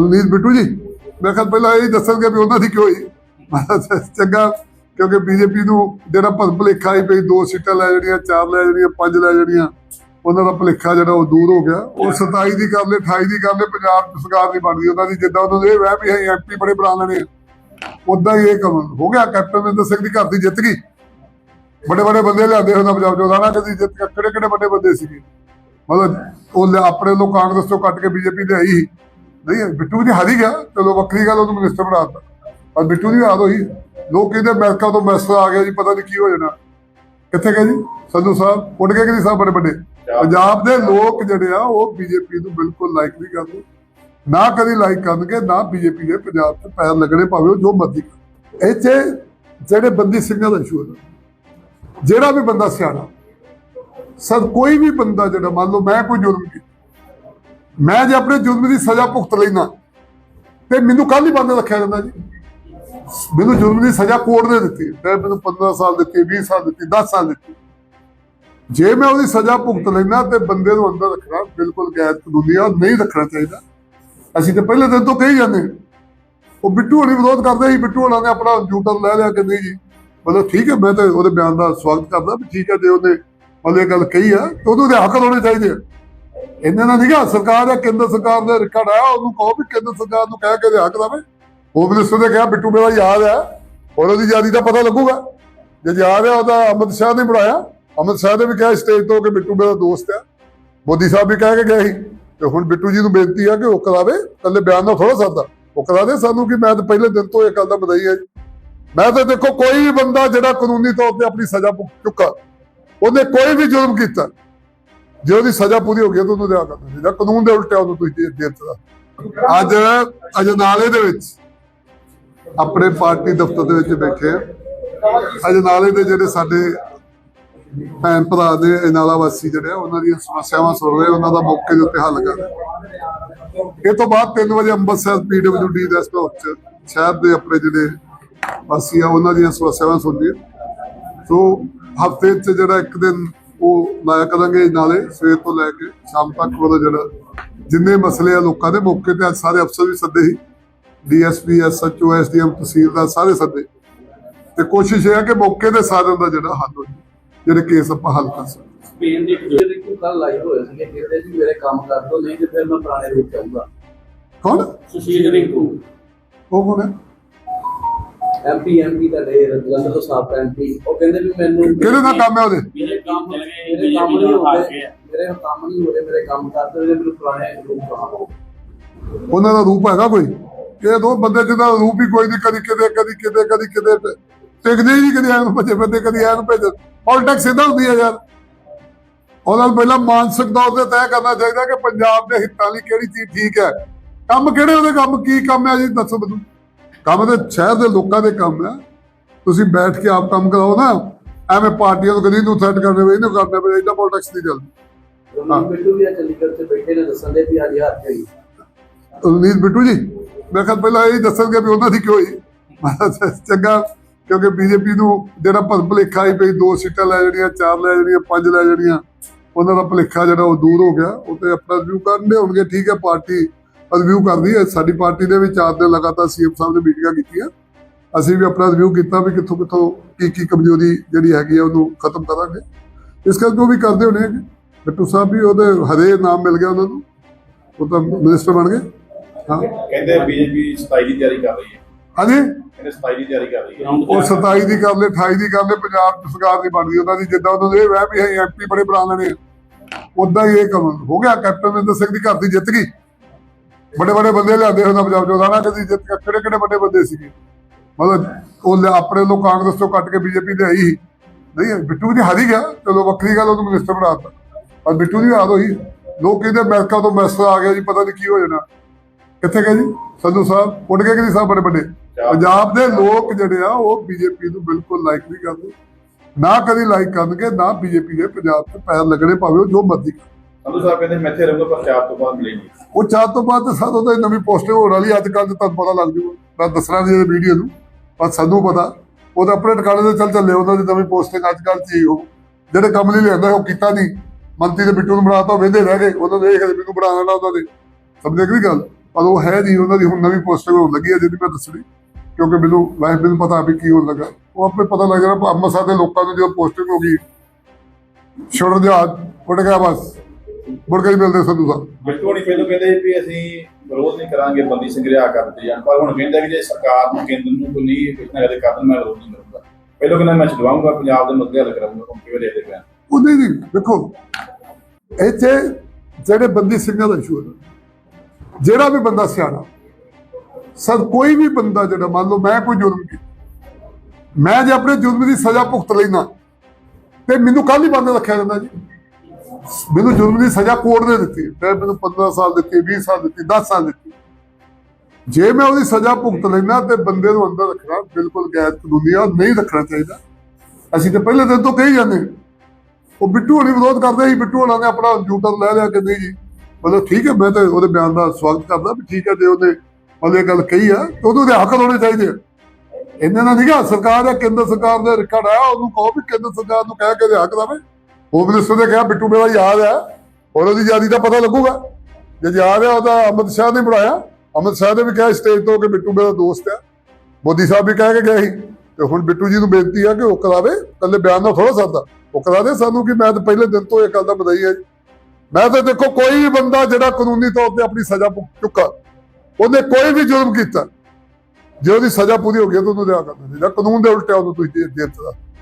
ਰਣਜੀਤ ਬਿੱਟੂ ਜੀ, ਮੈਂ ਕਿਹਾ ਪਹਿਲਾਂ ਇਹ ਦੱਸਣਗੇ ਵੀ ਉਹਨਾਂ ਦੀ ਕਿਉਂ ਹੋਈ। ਮੈਂ ਕਿਹਾ ਚੰਗਾ, ਕਿਉਂਕਿ ਬੀਜੇਪੀ ਨੂੰ ਜਿਹੜਾ ਭਰਮ ਭੁਲੇਖਾ ਹੀ ਪਈ ਦੋ ਸੀਟਾਂ ਲੈ ਜਾਣੀਆਂ, ਚਾਰ ਲੈ ਜਾਣੀਆਂ, ਪੰਜ ਲੈ ਜਾਣੀਆਂ, ਉਹਨਾਂ ਦਾ ਭੁਲੇਖਾ ਜਿਹੜਾ ਉਹ ਦੂਰ ਹੋ ਗਿਆ। ਉਹ 27 ਦੀ ਕਰ ਲੈ 28 ਦੀ ਕਰ ਲੈ ਪੰਜਾਬ ਸਰਕਾਰ ਨਹੀਂ ਬਣਦੀ ਉਹਨਾਂ ਦੀ, ਜਿੱਦਾਂ ਉਹਨਾਂ ਦੇ ਇਹ ਵਹਿ ਵੀ ਅਸੀਂ ਐਮਪੀ ਬੜੇ ਬਣਾ ਲੈਣੇ ਉਦਾਂ ਹੀ ਇਹ ਕੰਮ ਹੋ ਗਿਆ, ਕੈਪਟਨ ਅਮਰਿੰਦਰ ਸਿੰਘ ਦੀ ਘਰ ਦੀ ਜਿੱਤ ਗਈ। ਬੜੇ ਬੜੇ ਬੰਦੇ ਲਿਆਂਦੇ ਉਹਨਾਂ ਪੰਜਾਬ ਚੋਂ, ਰਾਣਾ ਕਦੀ ਜਿੱਤ ਕੇ ਕਿਹੜੇ ਕਿਹੜੇ ਵੱਡੇ ਬੰਦੇ ਸੀਗੇ। ਮਤਲਬ ਉਹ ਲਿਆ- ਆਪਣੇ ਲੋਕ ਕਾਂਗਰਸ ਤੋਂ ਕੱਟ ਕੇ ਬੀਜੇਪੀ ਦੇ ਆਈ ਸੀ। ਨਹੀਂ ਬਿੱਟੂ ਜੀ ਹਾਰੀ ਗਿਆ। ਚਲੋ ਵੱਖਰੀ ਗੱਲ ਉਹਨੂੰ ਮਿਨਿਸਟਰ ਬਣਾਤਾ। ਪਰ ਬਿੱਟੂ ਦੀ ਯਾਦ ਹੋਈ। ਲੋਕ ਕਹਿੰਦੇ ਅਮਰੀਕਾ ਤੋਂ ਮੈਸੇਜ ਆ ਗਿਆ ਜੀ ਪਤਾ ਨਹੀਂ ਕੀ ਹੋ ਜਾਣਾ। ਕਿੱਥੇ ਗਏ ਜੀ? ਸੰਧੂ ਸਾਹਿਬ ਉੱਡ ਗਏ ਕਿ ਸਾਹਿਬ ਬੜੇ ਵੱਡੇ? ਪੰਜਾਬ ਦੇ ਲੋਕ ਜਿਹੜੇ ਆ ਉਹ ਬੀਜੇਪੀ ਨੂੰ ਬਿਲਕੁਲ ਲਾਈਕ ਨਹੀਂ ਕਰਦੇ। ਨਾ ਕਦੀ ਲਾਈਕ ਕਰਨਗੇ ਨਾ ਬੀਜੇਪੀ ਦੇ ਪੰਜਾਬ 'ਚ ਪੈਰ ਲੱਗਣੇ ਭਾਵੇਂ ਉਹ ਜੋ ਮਰਜ਼ੀ ਕਰਨ। ਇਹ 'ਚ ਜਿਹੜੇ ਬੰਦੀ ਸਿੰਘਾਂ ਦਾ ਇਸ਼ੂ ਹੈ ਜਿਹੜਾ ਵੀ ਬੰਦਾ ਸਿਆਣਾ ਸਰ ਕੋਈ ਵੀ ਬੰਦਾ ਜਿਹੜਾ ਮੰਨ ਲਓ ਮੈਂ ਕੋਈ ਜੁਰਮ ਕੀਤਾ ਮੈਂ ਜੇ ਆਪਣੇ ਜੁਰਮ ਦੀ ਸਜ਼ਾ ਭੁਗਤ ਲੈਣਾ ਤੇ ਮੈਨੂੰ ਕੱਲ ਹੀ ਬੰਦ ਰੱਖਿਆ ਜਾਂਦਾ ਜੀ। ਮੈਨੂੰ ਜੁਰਮ ਦੀ ਸਜ਼ਾ ਕੋਰਟ ਨੇ ਦਿੱਤੀ। ਤੇ ਮੈਨੂੰ 15 ਸਾਲ ਦਿੱਤੀ 20 ਸਾਲ ਦਿੱਤੀ 10 ਸਾਲ ਦਿੱਤੀ। ਜੇ ਮੈਂ ਉਹਦੀ ਸਜ਼ਾ ਭੁਗਤ ਲੈਣਾ ਤੇ ਬੰਦੇ ਨੂੰ ਅੰਦਰ ਰੱਖਣਾ ਬਿਲਕੁਲ ਗੈਰ ਕਾਨੂੰਨੀ ਆ, ਨਹੀਂ ਰੱਖਣਾ ਚਾਹੀਦਾ। ਅਸੀਂ ਤੇ ਪਹਿਲੇ ਦਿਨ ਤੋਂ ਕਹੀ ਜਾਂਦੇ ਉਹ ਬਿੱਟੂ ਹੋਣੀ ਵਿਰੋਧ ਕਰਦੇ ਸੀ, ਬਿੱਟੂ ਹੋਣਾ ਨੇ ਆਪਣਾ ਜੂਟਰ ਲੈ ਲਿਆ ਕਿ ਨਹੀਂ ਜੀ। ਮਤਲਬ ਠੀਕ ਹੈ, ਮੈਂ ਤਾਂ ਉਹਦੇ ਬਿਆਨ ਦਾ ਸਵਾਗਤ ਕਰਦਾ ਵੀ ਠੀਕ ਹੈ, ਜੇ ਉਹਨੇ ਮਤਲਬ ਗੱਲ ਕਹੀ ਆ, ਤੇ ਉਹਨੂੰ ਦੇ ਹੱਕ ਹੋਣੇ ਚਾਹੀਦੇ ਆ। ਇਹਨਾਂ ਨਾਲ ਨਹੀਂਗਾ ਸਰਕਾਰ ਦਾ ਕੇਂਦਰ ਸਰਕਾਰ ਦਾ ਰਿਕਾਰਡ ਆ ਉਹਨੂੰ ਕਹੋ ਵੀ ਕੇਂਦਰ ਸਰਕਾਰ ਨੂੰ ਕਹਿ ਕੇ ਦੇ ਹੱਕ ਹੋਮ ਮਿਨਿਸਟਰ ਨੇ ਕਿਹਾ, ਬਿੱਟੂ ਮੇਰਾ ਯਾਦ ਹੈ, ਔਰ ਉਹਦੀ ਯਾਦੀ ਦਾ ਪਤਾ ਲੱਗੂਗਾ। ਜੇ ਯਾਦ ਹੈ, ਉਹਦਾ ਅਮਿਤ ਸ਼ਾਹ ਨੇ ਬਣਾਇਆ। ਅਮਿਤ ਸ਼ਾਹ ਨੇ ਵੀ ਕਿਹਾ ਸਟੇਜ ਤੋਂ ਕਿ ਬਿੱਟੂ ਮੇਰਾ ਦੋਸਤ ਹੈ। ਮੋਦੀ ਸਾਹਿਬ ਵੀ ਕਹਿ ਕੇ ਗਏ ਸੀ ਤੇ ਹੁਣ ਬਿੱਟੂ ਜੀ ਨੂੰ ਬੇਨਤੀ ਆ ਕਿ ਉਹ ਕਰਾਵੇ ਕੱਲੇ ਬਿਆਨ ਨਾਲ ਥੋੜਾ ਸਰਦਾ। ਉਹ ਕਰਾ ਦੇ ਸਾਨੂੰ ਕਿ ਮੈਂ ਤਾਂ ਪਹਿਲੇ ਦਿਨ ਤੋਂ ਇਹ ਗੱਲ ਦਾ ਬਧਾਈ ਹੈ ਜੀ। ਮੈਂ ਤਾਂ ਦੇਖੋ, ਕੋਈ ਵੀ ਬੰਦਾ ਜਿਹੜਾ ਕਾਨੂੰਨੀ ਤੌਰ ਤੇ ਆਪਣੀ ਸਜ਼ਾ ਭੁਗਤ ਚੁੱਕਾ, ਉਹਨੇ ਕੋਈ ਵੀ ਜ਼ੁਲਮ ਕੀਤਾ ਜੇ ਉਹਦੀ ਸਜ਼ਾ ਪੂਰੀ ਹੋ ਗਈ ਤਾਂ ਉਹਨੂੰ ਦਿਆ ਕਰਨਾ ਚਾਹੀਦਾ ਕਾਨੂੰਨ ਦੇ ਉਲਟਾ ਉਹਨੂੰ ਤੁਸੀਂ ਦੇ ਦਿੱਤਾ ਅੱਜ ਅਜਨਾਲੇ ਦੇ ਵਿੱਚ ਆਪਣੇ ਪਾਰਟੀ ਦਫ਼ਤਰ ਦੇ ਵਿੱਚ ਬੈਠੇ ਅਜਨਾਲੇ ਦੇ ਜਿਹੜੇ ਸਾਡੇ ਭੈਣ ਭਰਾ ਦੇ ਅਜਨਾਲਾ ਵਾਸੀ ਜਿਹੜੇ ਆ, ਉਹਨਾਂ ਦੀਆਂ ਸਮੱਸਿਆਵਾਂ ਸੁਣ ਰਹੇ ਉਹਨਾਂ ਦਾ ਮੌਕੇ ਦੇ ਉੱਤੇ ਹੱਲ ਕਰ ਰਹੇ ਇਹ ਤੋਂ ਬਾਅਦ 3 ਵਜੇ ਅੰਮ੍ਰਿਤਸਰ ਪੀਡਬਲਯੂਡੀ ਰੈਸਟ ਹਾਊਸ ਚ ਸ਼ਹਿਰ ਦੇ ਆਪਣੇ ਜਿਹੜੇ ਵਾਸੀ ਆ, ਉਹਨਾਂ ਦੀਆਂ ਸਮੱਸਿਆਵਾਂ ਸੁਣਦੇ ਸੋ ਹਫ਼ਤੇ 'ਚ ਜਿਹੜਾ ਇੱਕ ਦਿਨ ਉਹ ਲਾਇਆ ਕਰਾਂਗੇ ਨਾਲੇ ਸਵੇਰ ਤੋਂ ਲੈ ਕੇ ਸ਼ਾਮ ਤੱਕ ਉਹਦਾ ਜਿਹੜਾ ਜਿੰਨੇ ਮਸਲੇ ਆ ਲੋਕਾਂ ਦੇ ਮੌਕੇ ਤੇ ਅੱਜ ਸਾਰੇ ਅਫਸਰ ਵੀ ਸੱਦੇ ਸੀ। ਡੀਐਸਪੀ ਐਸਐਚਓ ਐਸਡੀਐਮ ਤਹਿਸੀਲਦਾਰ ਸਾਰੇ ਸੱਦੇ। ਤੇ ਕੋਸ਼ਿਸ਼ ਇਹ ਹੈ ਕਿ ਮੌਕੇ ਤੇ ਸਾਰਿਆਂ ਦਾ ਜਿਹੜਾ ਹੱਲ ਹੋ ਜਾਵੇ ਜਿਹੜੇ ਕੇਸ ਆਪਾਂ ਹੱਲ ਕਰ ਸਕੀਏ। ਸਪੇਨ ਦੀ ਜਿਹੜੇ ਕਿ ਕੱਲ ਲਾਈਵ ਹੋਏ ਸੀਗੇ ਕਹਿੰਦੇ ਜੀ ਮੇਰੇ ਕੰਮ ਕਰ ਦੋ ਨਹੀਂ ਤੇ ਫਿਰ ਮੈਂ ਪੁਰਾਣੇ ਰੂਪ ਚ ਆਊਂਗਾ ਕੌਣ? ਸੁਸ਼ੀਲ ਰਿੰਕੂ ਉਹ ਕੌਣ ਹੈ? ਐਮਪੀ ਐਮਪੀ ਦਾ ਰੇ ਜਲੰਧਰ ਤੋਂ ਸਾਫ਼ ਐਮਪੀ ਉਹ ਕਹਿੰਦੇ ਵੀ ਮੈਨੂੰ ਕਿਹੜੇ ਦਾ ਕੰਮ ਹੈ ਉਹਦੇ? ਮੇਰੇ ਕੰਮ ਮੇਰੇ ਕੰਮ ਨਹੀਂ ਹੋ ਰਹੇ ਮੇਰੇ ਕੰਮ ਨਹੀਂ ਹੋ ਰਹੇ ਮੇਰੇ ਕੰਮ ਕਰ ਦੋ ਮੈਨੂੰ ਪੁਰਾਣੇ ਰੂਪ ਆਓ ਉਹਨਾਂ ਦਾ ਰੂਪ ਹੈਗਾ ਕੋਈ? ਇਹ ਦੋ ਬੰਦੇ ਜਿਹਦਾ ਰੂਪ ਹੀ ਕੋਈ ਨਹੀਂ ਕਦੀ ਕਿਤੇ ਕਦੀ ਕਿਤੇ ਕਦੀ ਕਿਤੇ ਟਿਕਦੇ ਹੀ ਨਹੀਂ ਕਦੀ ਐਨ ਭੱਜੇ ਬੰਦੇ ਕਦੀ ਐਨ ਭੇਜ ਪੋਲਿਟਿਕਸ ਸਿੱਧਾ ਹੁੰਦੀ ਹੈ ਯਾਰ। ਉਹਨਾਂ ਨੂੰ ਪਹਿਲਾਂ ਮਾਨਸਿਕ ਤੌਰ ਤੇ ਤੈਅ ਕਰਨਾ ਚਾਹੀਦਾ ਕਿ ਪੰਜਾਬ ਦੇ ਹਿੱਤਾਂ ਲਈ ਕਿਹੜੀ ਚੀਜ਼ ਠੀਕ ਹੈ। ਕੰਮ ਕਿਹੜੇ ਉਹਦੇ ਕੰਮ ਕੀ ਕੰਮ ਹੈ ਜੀ ਦੱਸੋ ਮੈਨੂੰ। ਕੰਮ ਤੇ ਸ਼ਹਿਰ ਦੇ ਲੋਕਾਂ ਦੇ ਕੰਮ ਹੈ। ਤੁਸੀਂ ਬੈਠ ਕੇ ਆਪ ਕੰਮ ਕਰਾਓ ਨਾ। ਐਵੇਂ ਪਾਰਟੀਆਂ ਨੂੰ ਕਦੀ ਨੂੰ ਥ੍ਰੈਟ ਕਰਨੇ ਵੇ ਇਹਨੂੰ ਕਰਨੇ ਵੇ ਇਹਦਾ ਪੋਲਿਟਿਕਸ ਨਹੀਂ ਚੱਲਦੀ। ਰਮਨ ਬਿੱਟੂ ਵੀ ਆ ਚੰਡੀਗੜ੍ਹ ਤੇ ਬੈਠੇ ਨੇ ਦੱਸਣ ਦੇ ਵੀ ਅੱਜ ਹੱਥ ਹੋਈ ਰਣਜੀਤ ਬਿੱਟੂ ਜੀ ਮੈਂ ਕਿਹਾ ਪਹਿਲਾਂ ਇਹ ਦੱਸਣਗੇ ਵੀ ਉਹਨਾਂ ਦੀ ਕਿਉਂ ਹੋਈ। ਚੰਗਾ ਕਿਉਂਕਿ ਬੀਜੇਪੀ ਨੂੰ ਜਿਹੜਾ ਭੁਲੇਖਾ ਹੀ ਪਈ ਦੋ ਸੀਟਾਂ ਲੈ ਜਾਣੀਆਂ ਚਾਰ ਲੈ ਜਾਣੀਆਂ ਪੰਜ ਲੈ ਜਾਣੀਆਂ। ਉਹਨਾਂ ਦਾ ਭੁਲੇਖਾ ਜਿਹੜਾ ਉਹ ਦੂਰ ਹੋ ਗਿਆ। ਉਹ ਤੇ ਆਪਣਾ ਰਿਵਿਊ ਕਰਨਦੇ ਹੋਣਗੇ ਠੀਕ ਹੈ ਪਾਰਟੀ ਰਿਵਿਊ ਕਰਦੀ ਹੈ। ਸਾਡੀ ਪਾਰਟੀ ਦੇ ਵਿੱਚ ਚਾਰ ਦਿਨ ਲਗਾਤਾਰ ਸੀਐਮ ਸਾਹਿਬ ਨੇ ਮੀਟਿੰਗਾਂ ਕੀਤੀਆਂ। ਅਸੀਂ ਵੀ ਆਪਣਾ ਰਿਵਿਊ ਕੀਤਾ ਵੀ ਕਿੱਥੋਂ ਕਿੱਥੋਂ ਕੀ ਕੀ ਕਮਜ਼ੋਰੀ ਜਿਹੜੀ ਹੈਗੀ ਆ ਉਹਨੂੰ ਖਤਮ ਕਰਾਂਗੇ। ਇਸ ਕਰਕੇ ਉਹ ਵੀ ਕਰਦੇ ਹੋਣੇ ਬਿੱਟੂ ਸਾਹਿਬ ਵੀ ਉਹਦੇ ਹਰੇ ਨਾਮ ਮਿਲ ਗਿਆ ਉਹਨਾਂ ਨੂੰ। ਉਹ ਤਾਂ ਮਿਨਿਸਟਰ ਬਣ ਗਏ। ਹਾਂ। ਕਹਿੰਦੇ ਬੀਜੇਪੀ 27 ਦੀ ਤਿਆਰੀ ਕਰ ਰਹੀ ਹੈ। ਹਾਂਜੀ? ਕਹਿੰਦੇ 27 ਦੀ ਤਿਆਰੀ ਕਰ ਰਹੀ ਹੈ। ਉਹ 27 ਦੀ ਕਰ ਲੈ 28 ਦੀ ਕਰ ਲੈ ਪੰਜਾਬ ਸਰਕਾਰ ਨਹੀਂ ਬਣਦੀ। ਉਹਨਾਂ ਦੀ ਜਿੱਦਾਂ ਉਹਨਾਂ ਦੇ ਇਹ ਵਹਿ ਵੀ ਐਮਪੀ ਬੜੇ ਬਣਾ ਲੈਣੇ ਉਦਾਂ ਹੀ ਇਹ ਕੰਮ ਹੋ ਗਿਆ। ਕੈਪਟਨ ਅਮਰਿੰਦਰ ਸਿੰਘ ਦੀ ਘਰ ਦੀ ਜਿੱਤ ਗਈ। ਬੜੇ ਬੜੇ ਬੰਦੇ ਲਿਆਂਦੇ ਉਹਨਾਂ ਪੰਜਾਬ ਚੋਂ ਰਾਣਾ ਕਦੀ ਜਿੱਤ ਕਿਹੜੇ ਕਿਹੜੇ ਵੱਡੇ ਬੰਦੇ ਸੀਗੇ? ਮਤਲਬ ਉਹ ਆਪਣੇ ਲੋਕ ਕਾਂਗਰਸ ਤੋਂ ਕੱਟ ਕੇ ਬੀਜੇਪੀ ਦੇ ਆਈ। ਨਹੀਂ ਬਿੱਟੂ ਜੀ ਹਾਰੀ ਗਿਆ। ਚਲੋ ਵੱਖਰੀ ਗੱਲ ਉਹਨੂੰ ਮਿਨਿਸਟਰ ਬਣਾਤਾ ਪਰ ਬਿੱਟੂ ਦੀ ਯਾਦ ਹੋਈ। ਲੋਕ ਕਹਿੰਦੇ ਅਮਰੀਕਾ ਤੋਂ ਮੈਸੇਜ ਆ ਗਿਆ ਜੀ ਪਤਾ ਨਹੀਂ ਕੀ ਹੋ ਜਾਣਾ। ਕਿੱਥੇ ਗਏ ਜੀ? ਸੰਧੂ ਸਾਹਿਬ ਉੱਡ ਗਏ ਕਿ ਨਹੀਂ ਸਾਹਿਬ ਬੜੇ ਵੱਡੇ? ਪੰਜਾਬ ਦੇ ਲੋਕ ਜਿਹੜੇ ਆ ਉਹ ਬੀਜੇਪੀ ਨੂੰ ਬਿਲਕੁਲ ਲਾਈਕ ਨਹੀਂ ਕਰਦੇ। ਨਾ ਕਦੀ ਲਾਈਕ ਕਰਨਗੇ ਨਾ ਬੀਜੇਪੀ ਦੇ ਪੰਜਾਬ 'ਚ ਪੈਰ ਲੱਗਣੇ ਭਾਵੇਂ ਉਹ ਜੋ ਮਰਜ਼ੀ ਕਰਨ। ਸਾਹਿਬ ਕਹਿੰਦੇ ਮੈਂ ਇੱਥੇ ਰਹੂੰਗਾ ਪਰ ਚਾਰ ਤੋਂ ਬਾਅਦ ਮਿਲੇਗੀ। ਉਹ ਚਾਰ ਤੋਂ ਬਾਅਦ ਤਾਂ ਸਾਨੂੰ ਤਾਂ ਨਵੀਂ ਪੋਸਟਿੰਗ ਹੋਣ ਵਾਲੀ ਅੱਜ ਕੱਲ੍ਹ ਤੁਹਾਨੂੰ ਪਤਾ ਲੱਗ ਜੂਗਾ ਮੈਂ ਦੱਸਣਾ ਨਹੀਂ ਇਹ ਵੀਡੀਓ ਨੂੰ, ਪਰ ਸਾਨੂੰ ਪਤਾ। ਉਹ ਆਪਣੇ ਟਿਕਾਣੇ ਤੇ ਚੱਲ ਚੱਲੇ ਉਹਨਾਂ ਦੀ ਨਵੀਂ ਪੋਸਟਿੰਗ ਅੱਜ ਕੱਲ੍ਹ ਚ ਉਹ ਜਿਹੜੇ ਕੰਮ ਲਈ ਲਿਆਂਦਾ, ਉਹ ਕੀਤਾ ਨਹੀਂ। ਮੰਤਰੀ ਦੇ ਬਿੱਟੂ ਨੂੰ ਬਣਾਤਾ ਉਹ ਰਹਿ ਗਏ। ਉਹਨਾਂ ਦੇ ਇਹ ਮੈਨੂੰ ਬਣਾ ਲੈਣਾ ਉਹਨਾਂ ਦੇ ਸਮਝੇ ਕਿ ਗੱਲ? ਪਰ ਉਹ ਹੈ ਨਹੀਂ, ਉਹਨਾਂ ਦੀ ਹੁਣ ਨਵੀਂ ਪੋਸਟਿੰਗ ਹੋਣ ਲੱਗੀ ਹੈ ਜਿਹਦੀ ਮੈਂ ਦੱਸਣੀ। ਕਿਉਂਕਿ ਮੈਨੂੰ ਵਾਈਫ ਮੈਨੂੰ ਪਤਾ ਵੀ ਕੀ ਹੋਣ ਲੱਗਾ। ਉਹ ਆਪੇ ਪਤਾ ਲੱਗ ਜਾਣਾ, ਅੰਮ੍ਰਿਤਸਰ ਦੇ ਲੋਕਾਂ ਨੂੰ ਜਦੋਂ ਪੋਸਟਿੰਗ ਹੋ ਗਈ ਛੋੜ ਦਿਆ ਉੱਡ ਗਿਆ ਬਸ। ਮੁੜ ਕੇ ਹੀ ਮਿਲਦੇ ਸੰਧੂ ਸਾਹਿਬ ਬਿੱਟੂ ਨਹੀਂ ਪਹਿਲਾਂ ਕਹਿੰਦੇ ਸੀ ਵੀ ਅਸੀਂ ਵਿਰੋਧ ਨਹੀਂ ਕਰਾਂਗੇ ਬੰਦੀ ਸੰਗ੍ਰਿਆ ਕਰਦੇ ਜਾਣ ਪਰ ਹੁਣ ਕਹਿੰਦਾ ਕਿ ਜੇ ਸਰਕਾਰ ਨੂੰ ਕੇਂਦਰ ਨੂੰ ਕੋਈ ਨਹੀਂ ਕੁਝ ਨਾ ਕਦੇ ਕਰਨ ਮੈਂ ਵਿਰੋਧ ਨਹੀਂ ਕਰੂੰਗਾ। ਪਹਿਲਾਂ ਕਹਿੰਦਾ ਮੈਂ ਛਡਵਾਉਂਗਾ ਪੰਜਾਬ ਦੇ ਮੁੱਦੇ ਹੱਲ ਕਰਾਂਗਾ ਹੁਣ ਕਿਵੇਂ ਦੇਖਦੇ ਪਏ ਉਹਦੇ ਦੀ ਦੇਖੋ ਇੱਥੇ ਜਿਹੜੇ ਬੰਦੀ ਸਿੰਘਾਂ ਦਾ ਇਸ਼ੂ ਹੈ ਜਿਹੜਾ ਵੀ ਬੰਦਾ ਸਿਆਣਾ ਸਰ ਕੋਈ ਵੀ ਬੰਦਾ ਜਿਹੜਾ ਮੰਨ ਲਓ ਮੈਂ ਕੋਈ ਜੁਰਮ ਕੀਤਾ ਮੈਂ ਜੇ ਆਪਣੇ ਜੁਰਮ ਦੀ ਸਜ਼ਾ ਭੁਗਤ ਲੈਣਾ ਤੇ ਮੈਨੂੰ ਕੱਲ ਹੀ ਬੰਦ ਰੱਖਿਆ ਜਾਂਦਾ ਜੀ। ਮੈਨੂੰ ਜੁਰਮ ਦੀ ਸਜ਼ਾ ਕੋਰਟ ਨੇ ਦਿੱਤੀ। ਮੈਂ ਮੈਨੂੰ 15 ਸਾਲ ਦਿੱਤੀ 20 ਸਾਲ ਦਿੱਤੀ 10 ਸਾਲ ਦਿੱਤੀ। ਜੇ ਮੈਂ ਉਹਦੀ ਸਜ਼ਾ ਭੁਗਤ ਲੈਣਾ ਤੇ ਬੰਦੇ ਨੂੰ ਅੰਦਰ ਰੱਖਣਾ ਬਿਲਕੁਲ ਗੈਰ ਕਾਨੂੰਨੀ ਆ, ਨਹੀਂ ਰੱਖਣਾ ਚਾਹੀਦਾ। ਅਸੀਂ ਤਾਂ ਪਹਿਲੇ ਦਿਨ ਤੋਂ ਕਹੀ ਜਾਂਦੇ ਉਹ ਬਿੱਟੂ ਹੋਣੀ ਵਿਰੋਧ ਕਰਦੇ ਸੀ, ਬਿੱਟੂ ਹੋਣਾ ਨੇ ਆਪਣਾ ਜੂਟਰ ਲੈ ਲਿਆ ਕਿ ਨਹੀਂ ਜੀ। ਮਤਲਬ ਠੀਕ ਹੈ, ਮੈਂ ਤਾਂ ਉਹਦੇ ਬਿਆਨ ਦਾ ਸਵਾਗਤ ਕਰਦਾ ਵੀ ਠੀਕ ਹੈ, ਜੇ ਉਹਨੇ ਮਤਲਬ ਇਹ ਗੱਲ ਕਹੀ ਆ, ਤੇ ਉਹਨੂੰ ਦੇ ਹੱਕ ਹੋਣੇ ਚਾਹੀਦੇ ਆ। ਇਹਨਾਂ ਨਾਲ ਨਹੀਂਗਾ ਸਰਕਾਰ ਦਾ ਕੇਂਦਰ ਸਰਕਾਰ ਦਾ ਰਿਕਾਰਡ ਆ, ਉਹਨੂੰ ਕਹੋ ਵੀ ਕੇਂਦਰ ਸਰਕਾਰ ਨੂੰ ਕਹਿ ਕੇ ਦੇ ਹੱਕ ਦੇਵੇ ਹੋਮ ਮਿਨਿਸਟਰ ਨੇ ਕਿਹਾ ਬਿੱਟੂ ਮੇਰਾ ਯਾਦ ਆ ਔਰ ਉਹਦੀ ਯਾਦੀ ਦਾ ਪਤਾ ਲੱਗੂਗਾ। ਜੇ ਯਾਦ ਆ ਉਹਦਾ ਅਮਿਤ ਸ਼ਾਹ ਨੇ ਬਣਾਇਆ। ਅਮਿਤ ਸ਼ਾਹ ਨੇ ਵੀ ਕਿਹਾ ਸਟੇਜ ਤੋਂ ਕਿ ਬਿੱਟੂ ਮੇਰਾ ਦੋਸਤ ਆ ਮੋਦੀ ਸਾਹਿਬ ਵੀ ਕਹਿ ਕੇ ਗਏ ਸੀ। ਤੇ ਹੁਣ ਬਿੱਟੂ ਜੀ ਨੂੰ ਬੇਨਤੀ ਆ ਕਿ ਉਹ ਕਰਾਵੇ ਕੱਲੇ ਬਿਆਨ ਨਾਲ ਥੋੜਾ ਸਰਦਾ। ਉਹ ਕਰਾ ਦੇ ਸਾਨੂੰ ਕਿ ਮੈਂ ਤਾਂ ਪਹਿਲੇ ਦਿਨ ਤੋਂ ਇਹ ਗੱਲ ਦਾ ਬਧਾਈ ਹੈ ਜੀ। ਮੈਂ ਤਾਂ ਦੇਖੋ, ਕੋਈ ਵੀ ਬੰਦਾ ਜਿਹੜਾ ਕਾਨੂੰਨੀ ਤੌਰ ਤੇ ਆਪਣੀ ਸਜ਼ਾ ਭੁਗਤ ਚੁੱਕਾ। ਉਹਨੇ ਕੋਈ ਵੀ ਜ਼ੁਲਮ ਕੀਤਾ। ਜੇ ਉਹਦੀ ਸਜ਼ਾ ਪੂਰੀ ਹੋ ਗਈ ਤਾਂ ਉਹਨੂੰ ਲਿਆ ਕਰਨਾ ਚਾਹੀਦਾ ਕਾਨੂੰਨ ਦੇ ਉਲਟਾ ਉਹਨੂੰ ਤੁਸੀਂ ਦੇ ਦਿੱਤਾ